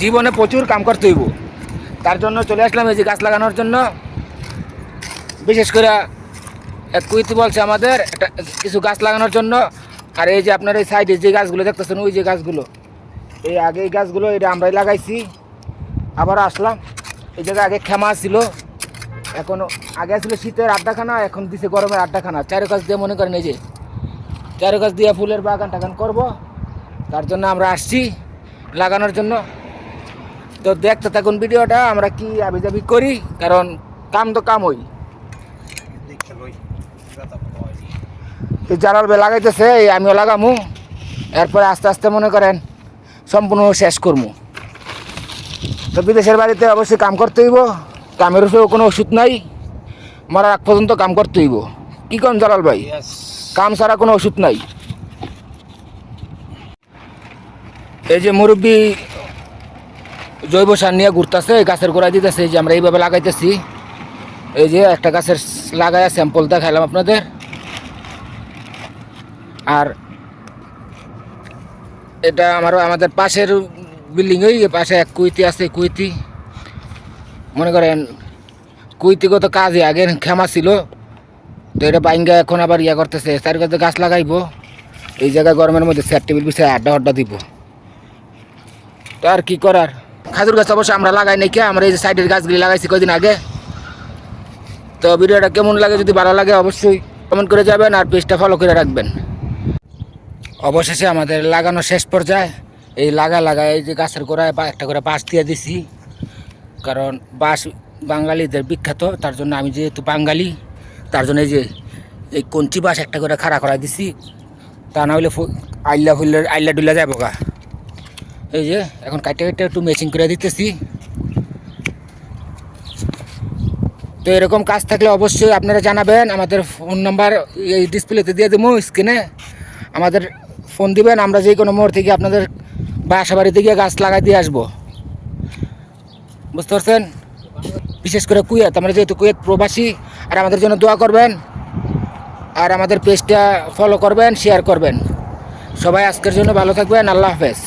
জীবনে প্রচুর কাম করতে হইব। তার জন্য চলে আসলাম এই যে গাছ লাগানোর জন্য। বিশেষ করে, এক কুইতি বলছে আমাদের, একটা কিছু গাছ লাগানোর জন্য। আর এই যে আপনার এই সাইডে যে গাছগুলো দেখতেছেন, ওই যে গাছগুলো। এই আগে এই গাছগুলো, এটা আমরাই লাগাইছি। আবার আসলাম। এই জায়গায় আগে ক্ষমা ছিল। এখন আগে ছিল শীতের আড্ডাখানা, এখন দিছে গরমের আড্ডাখানা। চারো গাছ দিয়ে মনে করেন এই যে চারো গাছ দিয়ে ফুলের বাগান টাগান করব। তার জন্য আমরা আসছি লাগানোর জন্য। তো দেখতে থাকুন ভিডিওটা আমরা কি আবিজাবি করি? কারণ কাম তো কাম হই বে লাগাইতেছে আমিও লাগামু। এরপরে আস্তে আস্তে মনে করেন সম্পূর্ণ শেষ করব তো বিদেশের বাড়িতে অবশ্যই কাম করতে হইব। কামের উপরেও কোনো ওষুধ নাই। মরার আগ পর্যন্ত কাম করতে হইব। কি কন জালাল ভাই? কাম ছাড়া কোনো ওষুধ নাই। এই যে মুরব্বী জৈব সার নিয়ে ঘুরতেছে, গাছের গোড়ায় দিতেছে যে আমরা এইভাবে লাগাইতেছি। এই যে একটা গাছের লাগায় স্যাম্পল দেখাইলাম আপনাদের। আর এটা আমার, আমাদের পাশের বিল্ডিংয়েই পাশে এক কুইতি আছে কুইতি। মনে করেন, কুইতিগত কাজে আগে ক্ষমা ছিল, তো এটা বাইঙ্গা এখন আবার ইয়া করতেছে চার কাছে গাছ লাগাইবো। এই জায়গায় গরমের মধ্যে চেয়ার টেবিল বিছায় আড্ডা আড্ডা দিব। তো আর কী করার? খাজুর গাছ অবশ্য আমরা লাগাই নাই কে? আমরা এই যে সাইডের গাছগুলি লাগাইছি কদিন আগে। তো ভিডিওটা কেমন লাগে, যদি ভালো লাগে অবশ্যই কমেন্ট করে যাবেন আর পেজটা ফলো করে রাখবেন। অবশেষে আমাদের লাগানো শেষ পর্যায়ে এই লাগা লাগা এই যে গাছের গোড়ায় একটা করে বাঁশ দিয়ে দিছি। কারণ বাঁশ বাঙালিদের বিখ্যাত, তার জন্য আমি যেহেতু বাঙালি, তার জন্য এই যে এই কঞ্চি বাঁশ একটা করে খাড়া করা দিছি। তা না হলে ফু- আইলা ফুললে আইলা ডুলা যাব গা। এই যে, এখন কাটে কাটে একটু মেচিং করে দিতেছি। তো এরকম কাজ থাকলে অবশ্যই আপনারা জানাবেন, আমাদের ফোন নাম্বার এই ডিসপ্লেতে দিয়ে দেবো স্ক্রিনে আমাদের ফোন দিবেন, আমরা যে কোনো মোড় থেকে আপনাদের বাসা বাড়িতে গিয়ে গাছ লাগাই দিয়ে আসব। বুঝতে পারছেন? বিশেষ করে কুয়েত, আমরা যেহেতু কুয়েত প্রবাসী, আর আমাদের জন্য দোয়া করবেন, আর আমাদের পেজটা ফলো করবেন শেয়ার করবেন। সবাই আজকের জন্য ভালো থাকবেন, আল্লাহ হাফেজ।